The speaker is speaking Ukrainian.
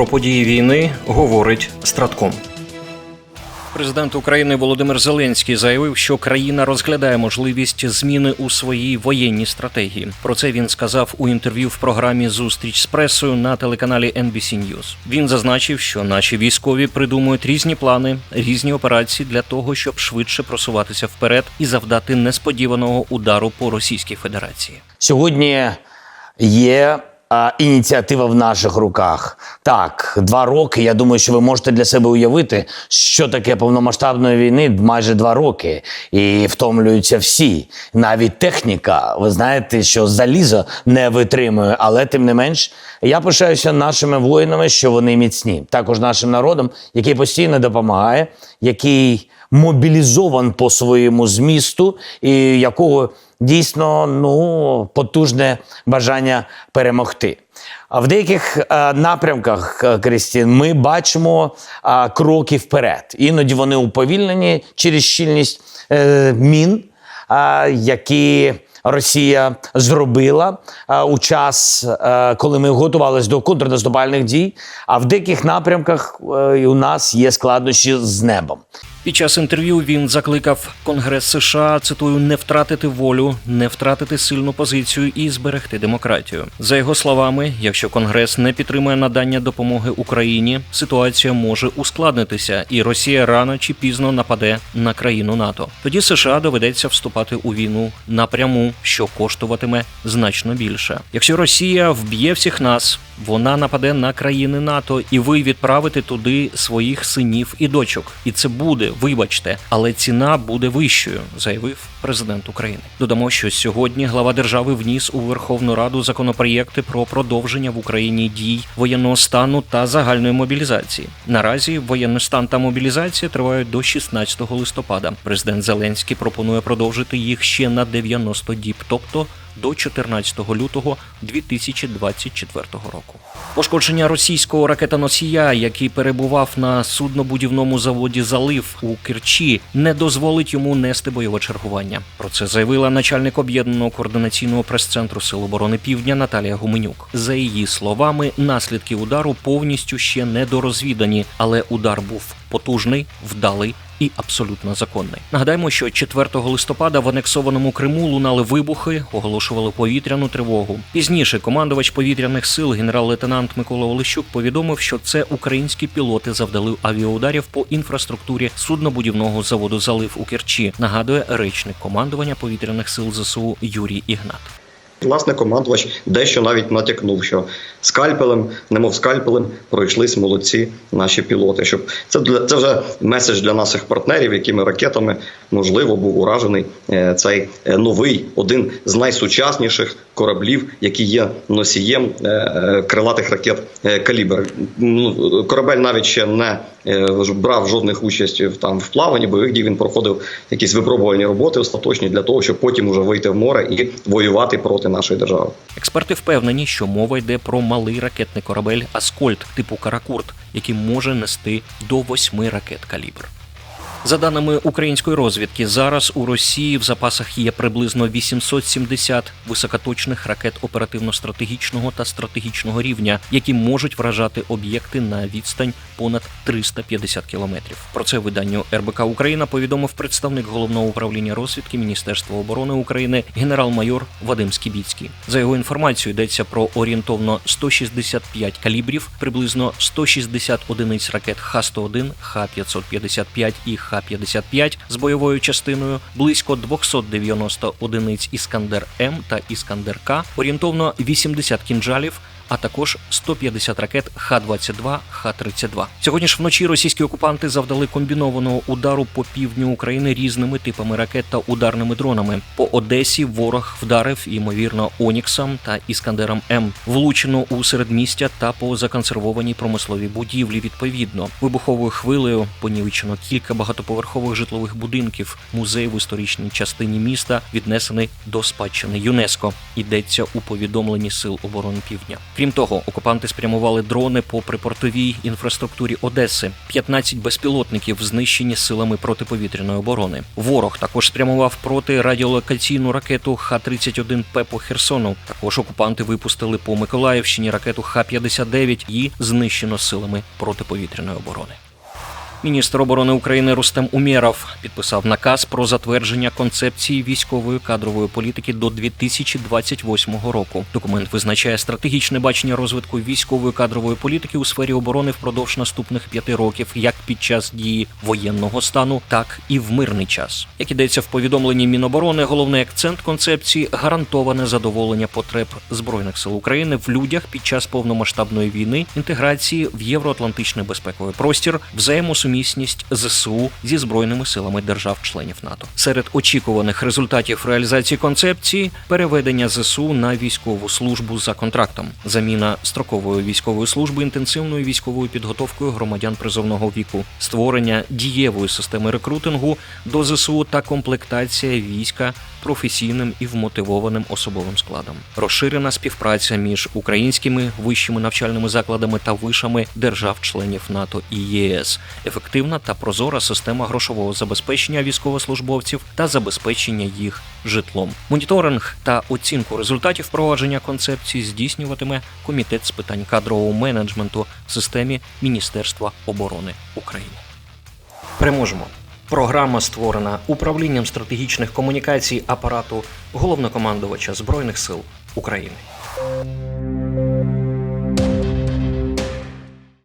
Про події війни говорить Стратком. Президент України Володимир Зеленський заявив, що країна розглядає можливість зміни у своїй воєнній стратегії. Про це він сказав у інтерв'ю в програмі Зустріч з пресою на телеканалі NBC News. Він зазначив, що наші військові придумують різні плани, різні операції для того, щоб швидше просуватися вперед і завдати несподіваного удару по Російській Федерації. Сьогодні є ініціатива в наших руках. Так, два роки. Я думаю, що ви можете для себе уявити, що таке повномасштабної війни майже два роки. І втомлюються всі. Навіть техніка. Ви знаєте, що залізо не витримує, але тим не менш, я пишаюся нашими воїнами, що вони міцні. Також нашим народом, який постійно допомагає, який мобілізован по своєму змісту, і якого дійсно ну потужне бажання перемогти. А в деяких е, напрямках, Кристін Крістін, ми бачимо е, кроки вперед. Іноді вони уповільнені через щільність е, мін, е, які Росія зробила е, у час, е, коли ми готувалися до контрнаступальних дій. А в деяких напрямках е, у нас є складнощі з небом. Під час інтерв'ю він закликав Конгрес США цитую не втратити волю, не втратити сильну позицію і зберегти демократію. За його словами, якщо Конгрес не підтримує надання допомоги Україні, ситуація може ускладнитися, і Росія рано чи пізно нападе на країну НАТО. Тоді США доведеться вступати у війну напряму, що коштуватиме значно більше. Якщо Росія вб'є всіх нас, вона нападе на країни НАТО, і ви відправите туди своїх синів і дочок. І це буде, вибачте, але ціна буде вищою, заявив президент України. Додамо, що сьогодні глава держави вніс у Верховну Раду законопроєкти про продовження в Україні дій воєнного стану та загальної мобілізації. Наразі воєнний стан та мобілізація тривають до 16 листопада. Президент Зеленський пропонує продовжити їх ще на 90 діб, тобто до 14 лютого 2024 року. Пошкодження російського ракетоносія, який перебував на суднобудівному заводі Залив у Керчі, не дозволить йому нести бойове чергування. Про це заявила начальник об'єднаного координаційного прес-центру Сил оборони Півдня Наталія Гуменюк. За її словами, наслідки удару повністю ще не дорозвідані, але удар був потужний, вдалий і абсолютно законний. Нагадаємо, що 4 листопада в анексованому Криму лунали вибухи, оголошували повітряну тривогу. Пізніше командувач повітряних сил генерал-лейтенант Микола Олещук повідомив, що це українські пілоти завдали авіаударів по інфраструктурі суднобудівного заводу Залив у Керчі. Нагадує речник командування повітряних сил ЗСУ Юрій Ігнат. Власне, командувач дещо навіть натякнув, що скальпелем, немов скальпелем, пройшлись молодці наші пілоти. Щоб це для це вже меседж для наших партнерів, якими ракетами можливо був уражений е, цей е, новий один з найсучасніших кораблів, які є носієм е, крилатих ракет калібр. Ну, Корабель навіть ще не брав жодних участь в там в плаванні бойових дій. Він проходив якісь випробувальні роботи остаточні для того, щоб потім уже вийти в море і воювати проти нашої держави. Експерти впевнені, що мова йде про малий ракетний корабель Аскольд типу Каракурт, який може нести до восьми ракет калібр. За даними української розвідки, зараз у Росії в запасах є приблизно 870 високоточних ракет оперативно-стратегічного та стратегічного рівня, які можуть вражати об'єкти на відстань понад 350 кілометрів. Про це виданню РБК Україна повідомив представник головного управління розвідки Міністерства оборони України генерал-майор Вадим Скібіцький. За його інформацією йдеться про орієнтовно 165 калібрів, приблизно 160 одиниць ракет Х-101, Х-555 і Х-55 з бойовою частиною, близько 290 одиниць Іскандер М та Іскандер К, орієнтовно 80 кінжалів. А також 150 ракет Х-22, Х-32. Сьогодні ж вночі російські окупанти завдали комбінованого удару по півдню України різними типами ракет та ударними дронами. По Одесі ворог вдарив, ймовірно, Оніксом та Іскандером М. Влучено у середмістя та по законсервованій промисловій будівлі. Відповідно, вибуховою хвилею понівечено кілька багатоповерхових житлових будинків. Музей в історичній частині міста віднесений до спадщини ЮНЕСКО. Йдеться у повідомленні Сил оборони Півдня. Крім того, окупанти спрямували дрони по припортовій інфраструктурі Одеси. 15 безпілотників знищені силами протиповітряної оборони. Ворог також спрямував проти радіолокаційну ракету Х-31П по Херсону. Також окупанти випустили по Миколаївщині ракету Х-59 і знищено силами протиповітряної оборони. Міністр оборони України Рустем Умєров підписав наказ про затвердження концепції військової кадрової політики до 2028 року. Документ визначає стратегічне бачення розвитку військової кадрової політики у сфері оборони впродовж наступних п'яти років, як під час дії воєнного стану, так і в мирний час. Як ідеться в повідомленні Міноборони, головний акцент концепції гарантоване задоволення потреб збройних сил України в людях під час повномасштабної війни, інтеграції в євроатлантичний безпековий простір, взаємосумісність ЗСУ зі збройними силами держав-членів НАТО. Серед очікуваних результатів реалізації концепції переведення ЗСУ на військову службу за контрактом, заміна строкової військової служби інтенсивною військовою підготовкою громадян призовного віку, створення дієвої системи рекрутингу до ЗСУ та комплектація війська професійним і вмотивованим особовим складом, розширена співпраця між українськими вищими навчальними закладами та вишами держав-членів НАТО і ЄС, ефективна та прозора система грошового забезпечення військовослужбовців та забезпечення їх житлом. Моніторинг та оцінку результатів впровадження концепції здійснюватиме комітет з питань кадрового менеджменту в системі Міністерства оборони України. Переможемо. Програма створена управлінням стратегічних комунікацій апарату головнокомандувача Збройних сил України.